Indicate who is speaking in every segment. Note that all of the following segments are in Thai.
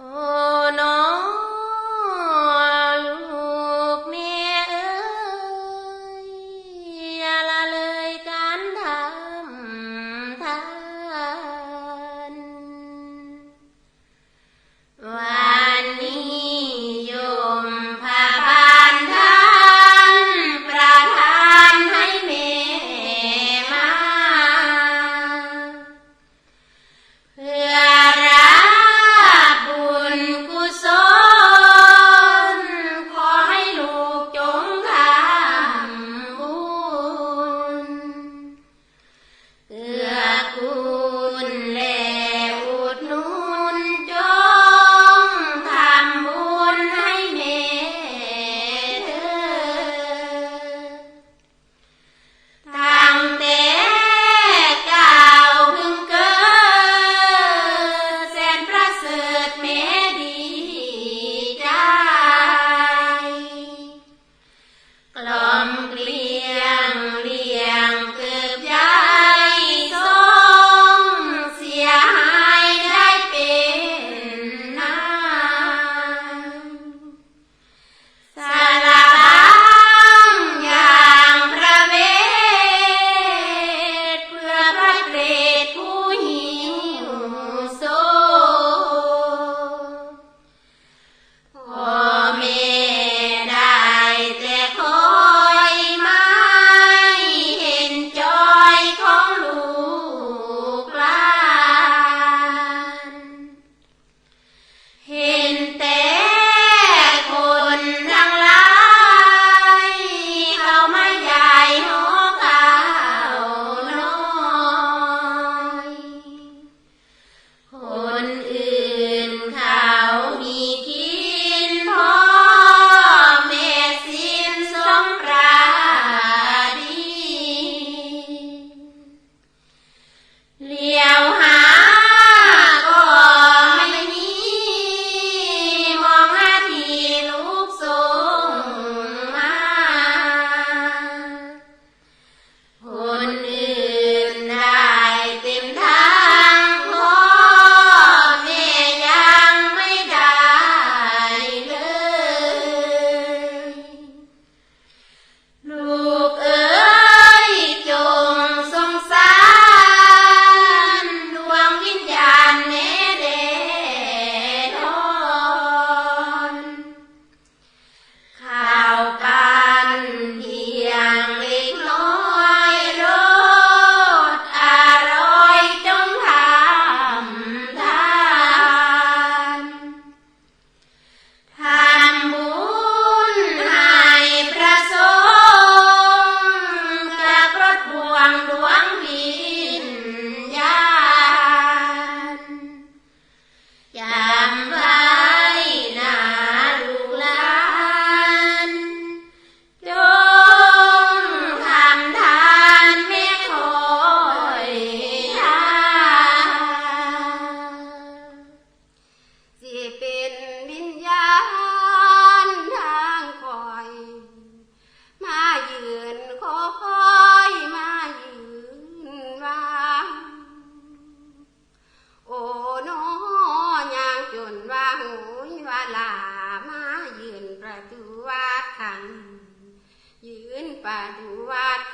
Speaker 1: Oh.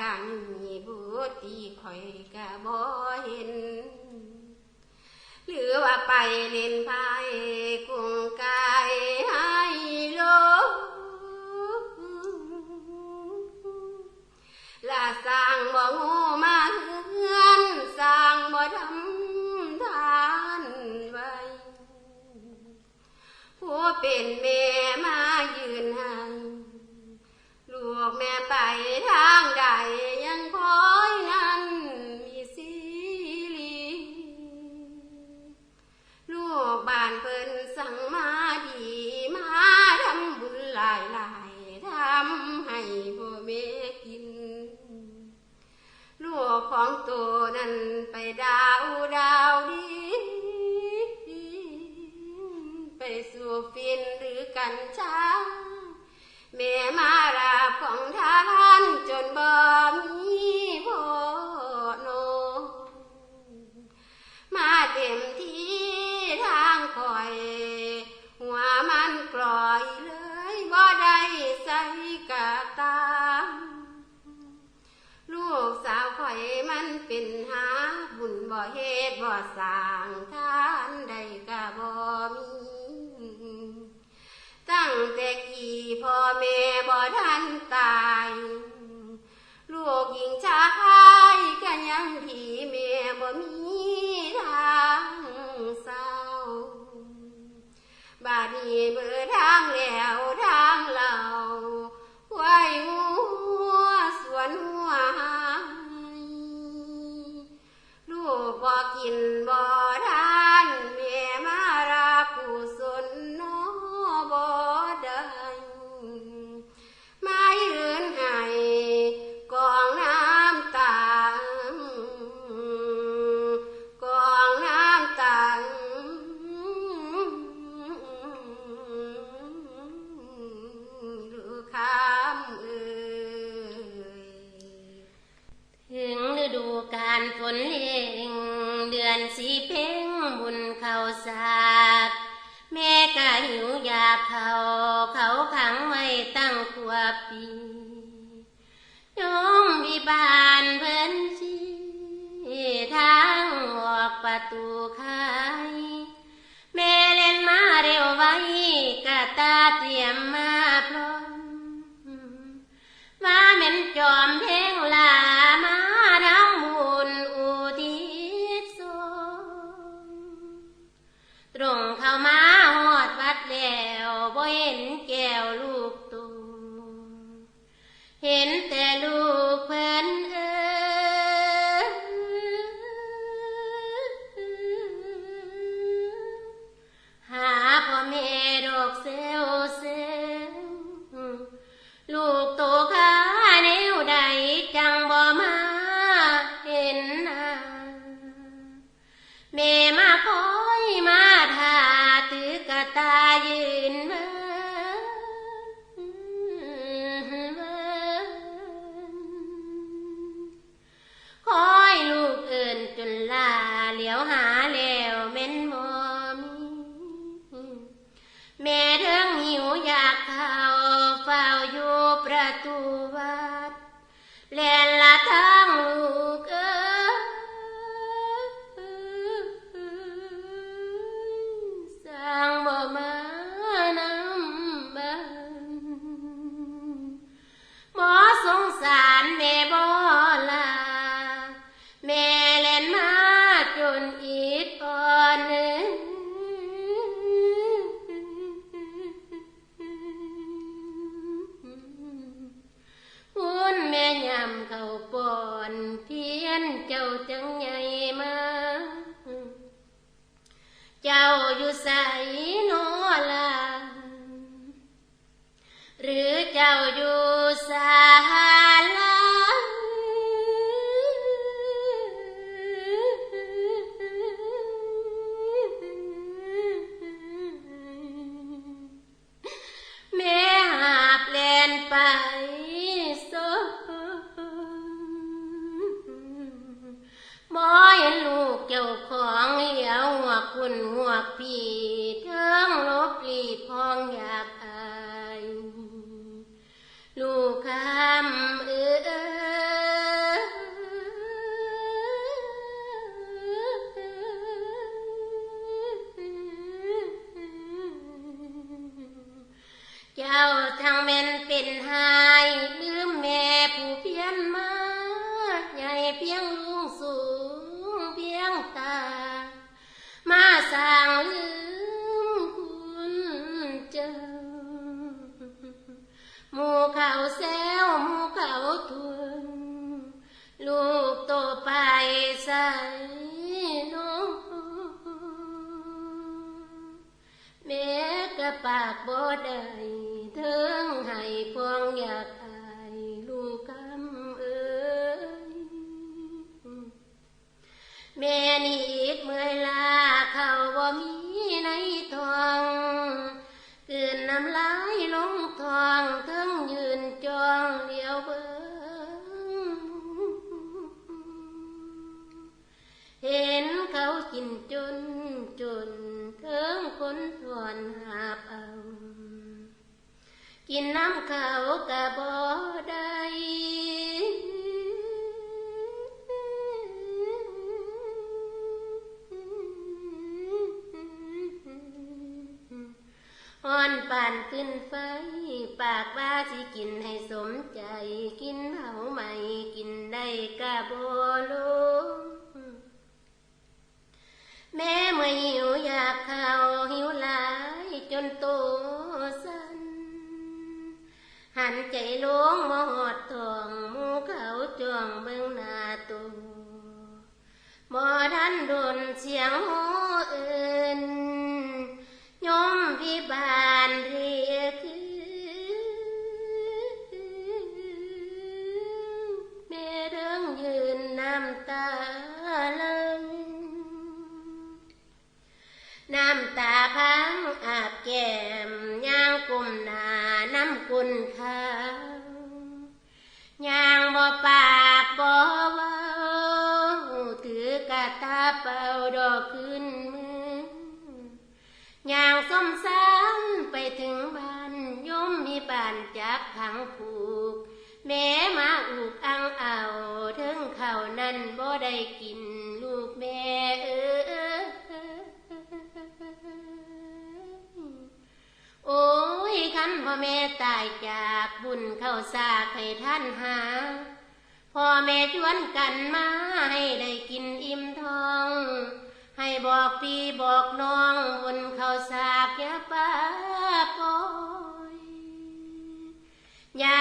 Speaker 1: กันมีบุตรีคอยกะบ่
Speaker 2: เห็น หรือว่าไปเล่นไพ่็นหาบุญบ่เหตบ่สร้างทานใดก็บ่มีตั้งแต่กี่พ่อแม่บ่ทันตาย ลูกหญิงชายก็ยังที่แม่บ่มีทางเศร้าบาดีเบื่อทางแล้ว บ่กินบ่ หิ
Speaker 1: วอยากเขาเขาขังไว้ตั้งขวบปีโยมวิบาลเพิ่นชีทางออกประตูเข้า ยามเขาปอนเพียนเจ้าจังใหญ่มา เจ้าอยู่ใสโนลาหรือเจ้าอยู่ใส เป็นห้า บ่มีในทองเกืนน้ำลายลงทองเทิงยืนจองเดียวเบิ้เห็นเขากินจนจนเทิงคนถวนหาเอากินน้ำเขากะบ่ได้ อนป่านขึ้นไฟปากว่าสิกินให้สมใจ กินเผาใหม่กินได้กะโบลงแม่เมื่อหิวอยากข้าวหิวหลายจนโตสันหันใจลงมหอดทองหมูเขาจ้องเบิ่งหน้าตูบ่ทันโดนเสียงโห แก้มย่างกุมหนาน้ำกุนขาวย่างบ่ปากบ่เว้าถือกะตาเป่าดอกขึ้นมือย่างส้มสามไปถึงบ้านยมมีบ้านจักขังผูก แม่มาอุกอังเอาถึงเขานั้นบ่ได้กิน แม่ตายจากบุญเข้าสากให้ท่านหา พ่อแม่ชวนกันมาให้ได้กินอิ่มท้อง ให้บอกพี่บอกน้องบุญเข้าสากอย่าป้าป่อยอย่า